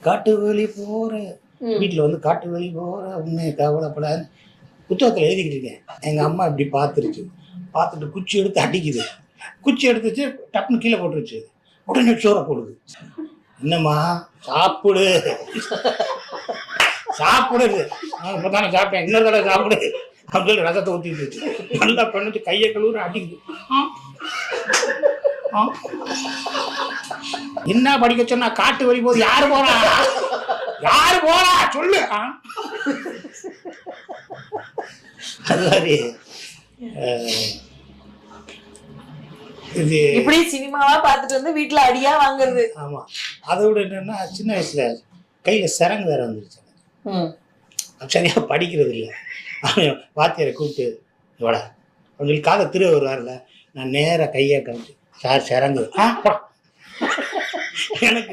காட்டு வழி போற. வீட்டில் வந்து காட்டு வழி போற. உண்மையை கவலைப்படாது. புத்தகத்தில் எழுதிக்கிட்டு இருக்கேன். எங்கள் அம்மா இப்படி பார்த்துருச்சு. பார்த்துட்டு குச்சி எடுத்து அடிக்குது. குச்சி எடுத்துச்சு டப்புன்னு கீழே போட்டுருச்சு. உடனே சோறை போடுது. என்னம்மா சாப்பிடு. சாப்பிடுது இப்போ தானே சாப்பிட்டேன். இன்னொரு தடவை சாப்பிடு. அப்படின்னு சொல்லி ரசத்தை ஊற்றிட்டு இருந்துச்சு. நல்லா பண்ணிட்டு கையை கழுவுற அடிக்குது. ஆ. ஆ. என்ன படிக்க சொன்னா காட்டு வழி போது யாரு போறா யாரு போறா சொல்லு. அது மாதிரி இது இப்படி சினிமாவா பார்த்துட்டு வந்து வீட்டுல அடியா வாங்குறது. ஆமா. அதை விட என்னன்னா சின்ன வயசுல கையில சரங்கு வேற வந்துருச்சு. சரியா படிக்கிறது இல்லை. அவன் வாத்தியாரை கூப்பிட்டு இவடா அப்படின்னு சொல்லி காதை வருவார்ல நான் நேராக கையை கழிச்சு சார் சரங்கு. ஆ. எனக்கு